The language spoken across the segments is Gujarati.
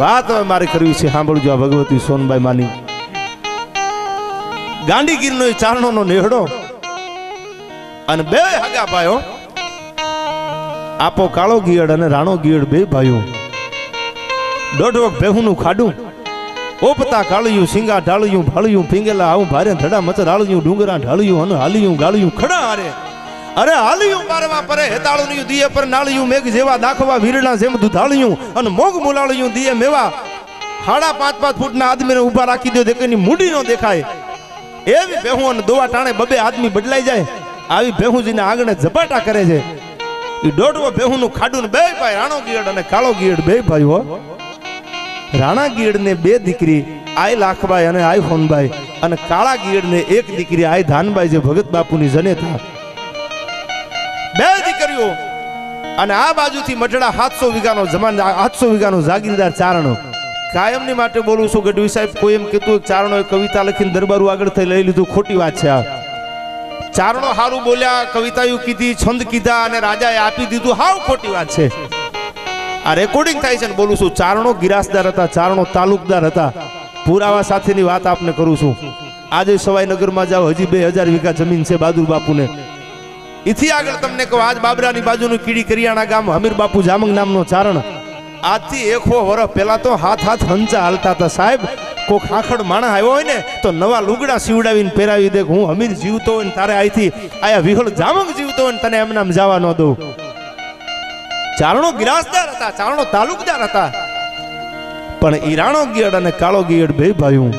વાત હવે મારે કરવી છે, સાંભળજો આ ભગવતી સોનબાઈ માની. ગાંડીગીરનો એ ચારણોનો નેહડો અને બે હગા ભાઈઓ, આપો કાળો ગિયડ અને રાણો ગિયડ બે ભાઈઓ. દોઢવક ભેહુનું ખાડું ઓપતા કાળિયું, સિંગા ઢાળિયું, ભાળિયું પીંગેલા આવું ભારે ધડા મત રાળિયું ડુંગરા ઢાળિયું અને હાલિયું ગાળિયું ખડા હારે. અરે હાલિયું મારવા પરે હેતાળું દિયે પર નાળિયું મેઘ જેવા દાખવા વીરણા જેમ દુધાળિયું અને મોગ મુલાળિયું દિયે મેવા હાડા પાંચ પાંચ ફૂટના આદમીને ઊભા રાખી દો દેખની મૂડી નો દેખાય. એવી બેહું અને દોવા ટાણે બબે આદમી બદલાઈ જાય. આવી ભેહુજીને આંગણે ઝપાટા કરે છે. એ દોઢવો ભેહુનું ખાડું બે ભાઈ, રાણો ગીયડ અને કાળો ગીયડ બે ભાઈ હો. રાણા ગીયડ ને બે દીકરી, આઈ લાખભાઈ અને આઈ હોનભાઈ અને કાળા ગીયડ ને એક દીકરી, આઈ ધાનભાઈ જે ભગત બાપુની જનેતા. દીકરીઓ અને આ બાજુથી મઢડા સાતસો વીઘાનો જમાન સાતસો વીઘાનો જાગીરદાર ચારણો. કાયમની માટે બોલું છું ગઢવી સાહેબ, કોઈ એમ કીધું ચારણો કવિતા લખીને દરબારું આગળ થઈ લઈ લીધું, ખોટી વાત છે આ. ચારણો સારું બોલ્યા કવિતાઓ કીધી, છંદ કીધા અને રાજાએ આપી દીધું, હાવ ખોટી વાત છે. આ રેકોર્ડિંગ થાય છે ને બોલું છું, ચારણો ગિરાસદાર હતા, ચારણો તાલુકદાર હતા. પુરાવા સાથેની વાત આપને કરું છું. આજે સવાઈનગરમાં જાઓ, હજી બે હજાર વીઘા જમીન છે બહાદુર બાપુને. ઇથી આગળ તમને કહું, આજ બાબરાની બાજુનું કીડી કરિયાણા ગામ, હમીર બાપુ જામંગ નામનો ચારણ. આજથી એકો વર્ષ પહેલા તો હાથ હાથ હંચા હાલતા હતા. સાહેબ, કોક આખડ માણસ આવ્યો હોય ને, તો નવા લુગડા સીવડાવીને પહેરાવી દે હું હમીર જીવતો હોય ને તારે અહીંથી આયા વિહળ જામંગ જીવતો હોય ને તને એમનામ જવા ન દઉં. ચારણો ગિરાસદાર હતા, ચારણો તાલુકદાર હતા. પણ ઈરાણો રાણો ગિયડ અને કાળો ગિયડ બે ભાયું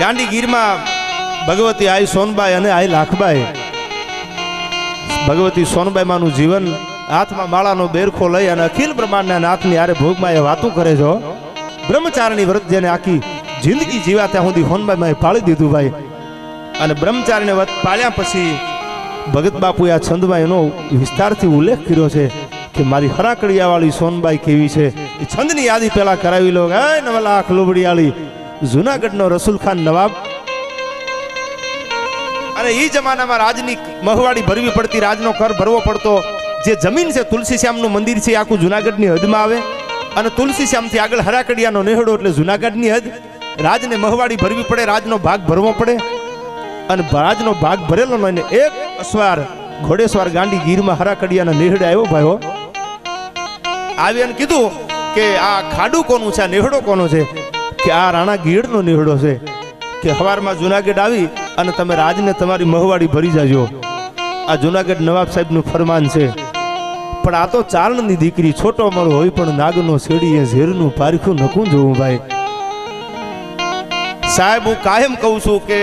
ગાંડી ગીરમાં ભગવતી આઈ સોનબાઈ અને આઈ લાખબાઈ. ભગવતી સોનબાઈ માનું જીવન હાથમાં માળાનો બેરખો લઈ અને અખિલ બ્રહ્માંડના નાથની આરે ભોગમાં એ વાતું કરે છો. બ્રહ્મચારીની વ્રત જેને આખી જિંદગી જીવા ત્યાં સુધી હોનબાઈમાં પાળી દીધું ભાઈ. અને બ્રહ્મચારીને વ્રત પાળ્યા પછી ભગત બાપુએ આ છંદમાં એનો વિસ્તારથી ઉલ્લેખ કર્યો છે કે મારી હરાકડિયાવાળી સોનબાઈ કેવી છે. એ છંદની યાદી પહેલા કરાવી લો. હે નવલાખ લોબડિયાળી જુનાગઢનો રસુલ ખાન નવાબ અને એ જમાનામાં રાજની મહવાડી ભરવી પડતી, રાજનો કર ભરવો પડતો. જે જમીન છે તુલસી શ્યામનું મંદિર છે આખું જુનાગઢની હદમાં આવે. અને તુલસી શ્યામથી આગળ હરાકડિયાનો નેહડો એટલે જુનાગઢની હદ. રાજને મહવાડી ભરવી પડે, રાજનો ભાગ ભરવો પડે. અને રાજનો ભાગ ભરેલો ન હોય એક અસવાર ઘોડેસવાર ગાંડી ગીરમાં હરાકડિયાના નેહડે આવ્યો ભાઈઓ આવી અને કીધું કે આ ખાડું કોનું છે, આ નેહડો કોનો છે? કે આ રાણા ગીરનો નેહડો છે. કે હવારમાં જુનાગઢ આવી અને તમે રાજને તમારી મહવાડી ભરી જાજો. આ જુનાગઢ નવાબ સાહેબનું ફરમાન છે. પણ આ તો ચારણની દીકરી છોટો મળો હોય પણ નાગનો શેડી એ ઝેરનું પારખું નકું જોવું ભાઈ. સાહેબ, હું કાયમ કહું છું કે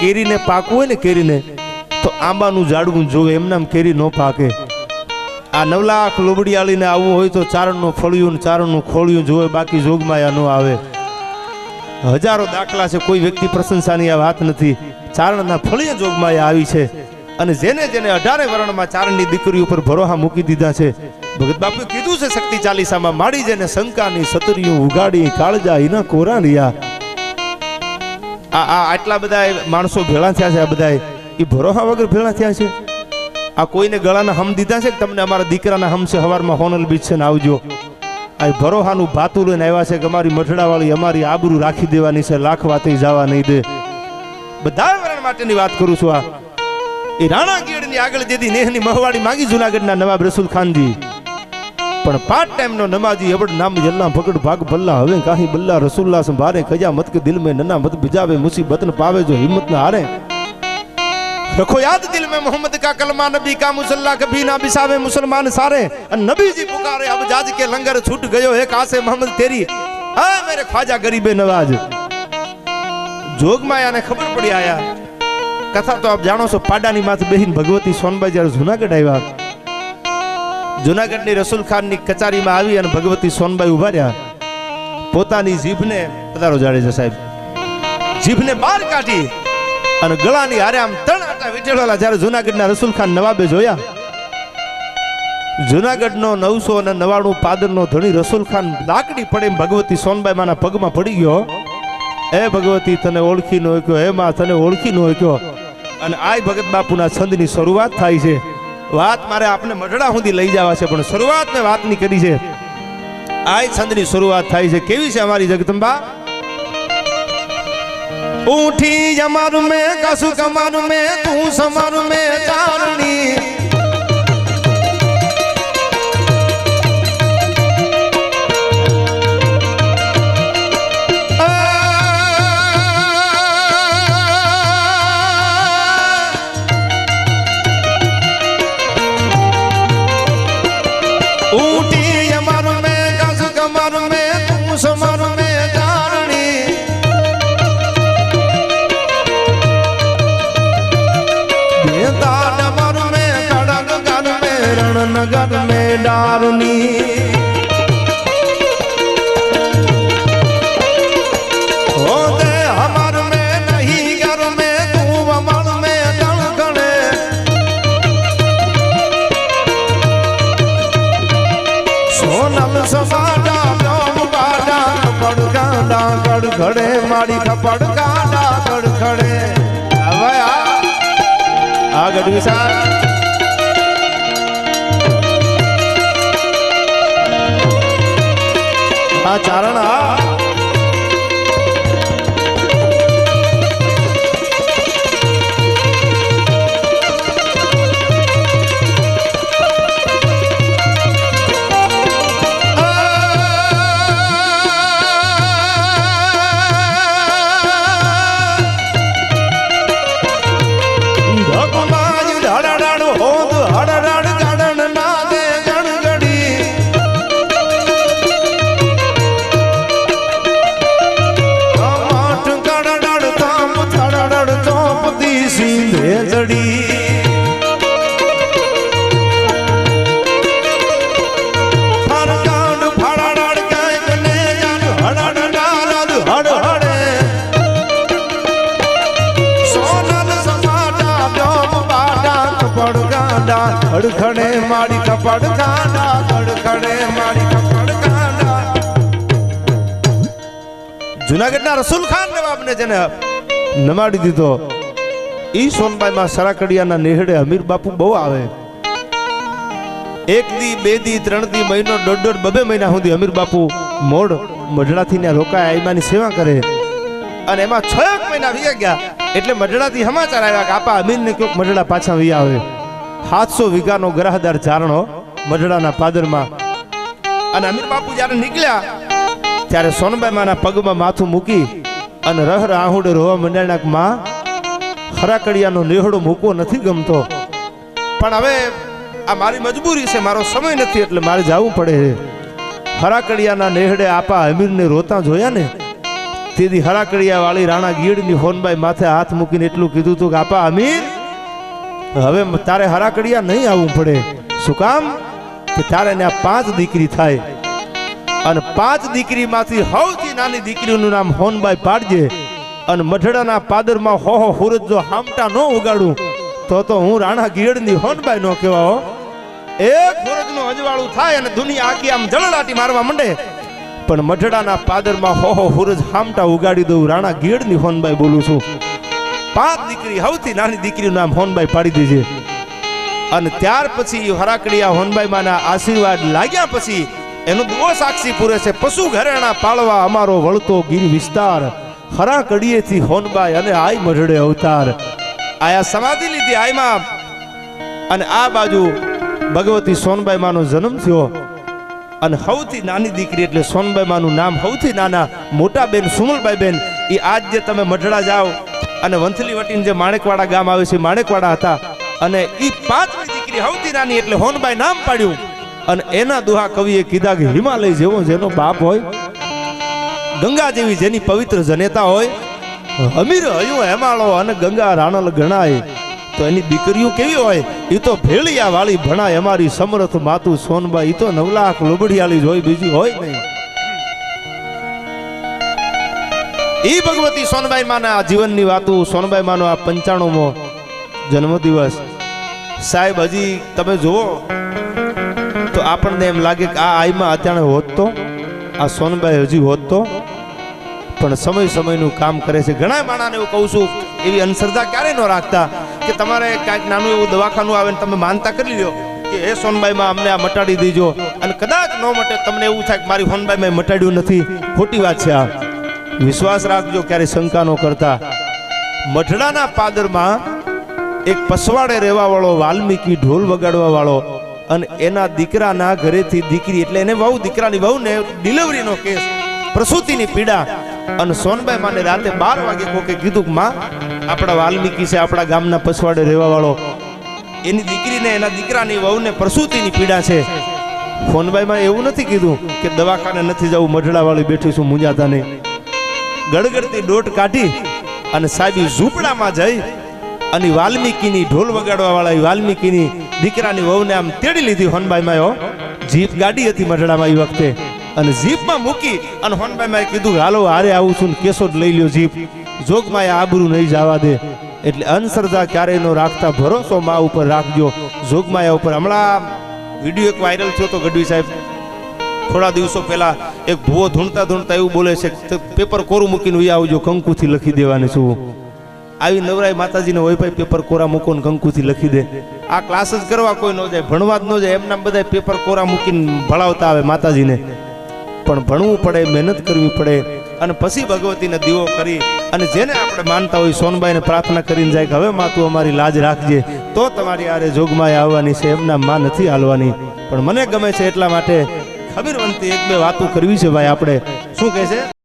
કેરીને પાકવું હોય ને કેરીને, તો આંબાનું ઝાડવું જોવે, એમનામ કેરી ન પાકે. આ નવલાખ લોબડિયાળીને આવવું હોય તો ચારણનું ફળિયું ચારણનું ખોળિયું જોવે, બાકી જોગમાયા ન આવે. હજારો દાખલા છે, કોઈ વ્યક્તિ પ્રશંસાની આ વાત નથી. ચારણના ફળિયા એ આવી છે. અને જેને જેને અઢારે વર્ણમાં ચારણની દીકરી ઉપર ભરોહા મૂકી દીધા છે, ભગત બાપુ કીધું છે, શક્તિ ચાલીસામાં માડી જેને શંકાની સતરિયું ઉગાડી કાળજા ઈના કોરા રહ્યા. આ આટલા બધા માણસો ભેળા થયા છે, આ બધા એ. ભરોહા વગર ભેળા થયા છે? આ કોઈને ગળાના હમ દીધા છે તમને અમારા દીકરાના હમ છે, હવારમાં હોનલ બીચ છે ને આવજો. આ ભરોહાનું ભાતું લઈને આવ્યા છે કે અમારી મઠડાવાળી અમારી આબરૂ રાખી દેવાની છે લાખ વાતે જવા નહીં દે. બધા વરણ માટેની વાત કરું છું આ. એ રાણા ગીડની આગળ જેથી નેહની મહવાડી માંગી જુનાગઢના નવાબ રસુલ ખાનજી. પણ પાંચ ટાઈમનો નમાજી અબડ નામ જલ્લા પકડ ભાગ ભલ્લા, હવે કાહી બલ્લા રસુલ્લા સંભારે ખજા મત કે દિલ में નના મત બિજાવે મુસીબત ન પાવે જો હિંમત ન હારે. रखो याद दिल में मोहम्मद का कलमा नबी का मुसल्ला कभी ना बिसावे मुसलमान सारे और नबी जी पुकारे अब जाज के लंगर छूट गयो है कासे मोहम्मद तेरी आ मेरे ख्वाजा गरीबे नवाज જોગમાયાને ખબર પડી આયા કથા તો આપ જાણો છો પાડાની માથે બેહીન ભગવતી સોનબાઈ જ્યારે જુનાગઢ આવ્યા જુનાગઢની રસુલ ખાનની કચારીમાં આવી અને ભગવતી સોનબાઈ ઉભા રહ્યા પોતાની જીભને પધારો જાડેજા સાહેબ જીભને બહાર કાઢી અને ગળાની હારે આમ ત્રણ આટા વીંટેળેલા જ્યારે જુનાગઢના રસુલ ખાન નવાબે જોયા, જુનાગઢનો નવસો અને નવાણું પાદરનો ધણી રસુલ ખાન લાકડી પડે ભગવતી સોનબાઈ માના પગમાં પડી ગયો. એ ભગવતી, તને ઓળખી નો હે માં, તને ઓળખી નો અને આ ભગત બાપુના છંદની શરૂઆત થાય છે. વાત મારે આપને મઢડા સુધી લઈ જવા છે, પણ શરૂઆત મેં વાતની કરી છે. આ છંદની શરૂઆત થાય છે. કેવી છે અમારી જગદંબા? ઊઠી અમારું મેં કશું કમારું મેં તું સમારું મેં ચારણી કાંડા કડખડે મારી કપડ કાંડા કડખડે હવે આ ગઢવી સાહેબ. આ ચારણ આ કપડ ગાંડા ખડખડે મારી કપડ ગાંડા ખડખડે મારી કપડ ગાંડા જુનાગઢના રસુલ ખાન નવાબને જેને નમાડી દીધો ઈ સોનબાઈમાં સરાકડિયાના નેહડે અમીર બાપુ બહુ આવે. એક દી, બે દી, ત્રણ દી, મહિનો, દોઢ દોઢ, બબે મહિના સુધી અમીર બાપુ મોડ મઢડાથી ને રોકાય આઈમાની સેવા કરે. અને એમાં છ એક મહિના વી ગયા. એટલે મઢડાથી સમાચાર આવ્યા કે આપા અમીરને ક્યોક મઢડા પાછા વી આવે. સાતસો વીઘાનો ગ્રાહદાર ચારણો મઢડાના પાદરમાં. અને અમીર બાપુ જ્યારે નીકળ્યા, ત્યારે સોનબાઈ માના પગમાં માથું મૂકી અને રહ રાહુડે રોવા મંડળના માં હરાકડિયાનો નેહડો મૂકવો નથી ગમતો. પણ હવે આ મારી મજબૂરી છે મારો સમય નથી એટલે મારે જવું પડે છે. હરાકડિયાના નેહડે આપા અમીરને રોતા જોયા ને? તેથી હરાકડિયા વાળી રાણા ગીડની હોનબાઈ માથે હાથ મૂકીને એટલું કીધું હતું કે આપા અમીર હવે તારે હરાકડિયા નહીં આવવું પડે. શું કામ? કે તારે ને આ પાંચ દીકરી થાય. અને પાંચ દીકરીમાંથી સૌથી નાની દીકરીનું નામ હોનબાઈ પાડજે. અને મઢડાના પાદરમાં હો હો હુરત જો હામટા ન ઉગાડું, તો તો હું રાણા ગીરડની હોનબાઈ નો કહેવા એક હુરજનું અજવાળું થાય અને દુનિયા આખી આમ જળલાટી મારવા માંડે. પણ મઢડાના પાદરમાં હો હો હુરજ હામટા ઉગાડી દઉં, રાણા ગીરડની હોનબાઈ બોલું છું. પાંચ દીકરી, સૌથી નાની દીકરીનું નામ હોનબાઈ પાડી દીધી અને ત્યાર પછી હરાકડિયા હોનબાઈ માના આશીર્વાદ લાગ્યા પછી એનું દુઓ સાક્ષી પૂરે છે. પશુ ઘરેણા પાળવા અમારો વળતો ગીર વિસ્તાર. હરા કડીએથી હોનબાઈ અને આઈ મઢડે અવતાર. આયા સમાધિ લીધી આયમાં અને આ બાજુ ભગવતી સોનબાઈ માનો જન્મ થયો. અને સૌથી નાની દીકરી એટલે સોનબાઈ માનું નામ સૌથી નાના મોટા બેન સુમલબાઈ બેન. એ આજ જે તમે મઢડા જાઓ અને વંથલી વટીને જે માણેકવાડા ગામ આવે છે માણેકવાડા હતા. અને એ પાંચમી દીકરી સૌથી નાની એટલે હોનબાઈ નામ પાડ્યું. અને એના દુહા કવિએ કીધા કે હિમાલય જેવો જેનો બાપ હોય ગંગા જેવી જેની પવિત્ર જનેતા હોય અમીર હયું, હેમાળો અને ગંગા રાણલ ગણાય, તો એની દીકરીઓ કેવી હોય? એ તો ભેળિયા વાળી ભણાય, અમારી સમરથ માતુ સોનબાઈ એ તો નવલાખ લોબડિયાળી જોઈ બીજી હોય નહીં. એ ભગવતી સોનબાઈ માના જીવનની વાતો, સોનબાઈ માનો આ પંચાણુમો જન્મદિવસ. સાહેબ, હજી તમે જુઓ, તો આપણને એમ લાગે કે આ આઈમાં અત્યારે હોત તો, આ સોનબાઈ હજી હોત તો પણ સમય સમયનું કામ કરે છે. ઘણા માણાને એવું કહું છું, એવી અંધશ્રદ્ધા ક્યારે ન રાખતા કે તમારે કાંઈક નાનું એવું દવાખાનું આવે ને તમે માનતા કરી લો કે, હે સોનબાઈમાં, અમને આ મટાડી દેજો. અને કદાચ ન મટે, તમને એવું થાય કે, મારી સોનબાઈમાં મટાડ્યું નથી. ખોટી વાત છે આ. વિશ્વાસ રાખજો ક્યારે શંકા ન કરતા. મઢડાના પાદરમાં એક પસવાડે રહેવાવાળો વાલ્મીકી ઢોલ વગાડવા વાળો અને એના દીકરાના ઘરેથી દીકરી, એટલે એને વહુ, દીકરાની વહુને ડિલિવરીનો કેસ પ્રસૂતિની પીડા. અને સોનબાઈ માને રાતે બાર વાગે કોકે કીધું માં, આપણા વાલ્મીકી છે, આપણા ગામના પછવાડે રહેવા વાળો એની દીકરીને, એના દીકરાની વહુને પ્રસૂતિની પીડા છે. ફોનબાઈમાં એવું નથી કીધું કે દવાખાને નથી જવું, મઢડાવાળી બેઠી છું મુંજાતા નહીં ગડગડતી દોટ કાઢી અને સાહેબી ઝૂંપડામાં જઈ અને વાલ્મીકીની ઢોલ વગાડવા વાળા વાલ્મીકીની દીકરાની વહુને આમ તેડી લીધી. હોનબાઈમાં જીપ ગાડી હતી મઢડામાં એ વખતે. અને જીપમાં મૂકી અને હોનબાઈમાં કીધું કે, હાલો, હારે આવું છું ને જ લઈ લ્યો જીપ જોગમાં આબરું નહીં જવા દે. એટલે અનસરજા ક્યારેય નો રાખતા ભરોસો મા ઉપર રાખજો. જોગમાયા ઉપર હમણાં વીડિયો એક વાયરલ થયો તો ગઢવી સાહેબ. થોડા દિવસો પહેલા એક ભૂવો ધૂણતા ધૂણતા એવું બોલે છે પેપર કોરું મૂકીને ઉઈ આવજો, કંકુથી લખી દેવાની છું. આવી નવરાય માતાજીને હોય ભાઈ પેપર કોરા મૂકો ને કંકુથી લખી દે. આ ક્લાસ જ કરવા કોઈ ન જાય, ભણવા જ ન જાય એમના બધા પેપર કોરા મૂકીને ભણાવતા આવે માતાજીને. પણ ભણવું પડે, મહેનત કરવી પડે અને પછી ભગવતીને દીવો કરી અને જેને આપણે માનતા હોય સોનબાઈને પ્રાર્થના કરીને જાય કે હવે માતું અમારી લાજ રાખજે, તો તમારી આરે જોગમાં આવવાની છે, એમના માં નથી હાલવાની. પણ મને ગમે છે એટલા માટે ખબીરવંતી એક બે વાતો કરવી છે ભાઈ આપણે. શું કહે છે?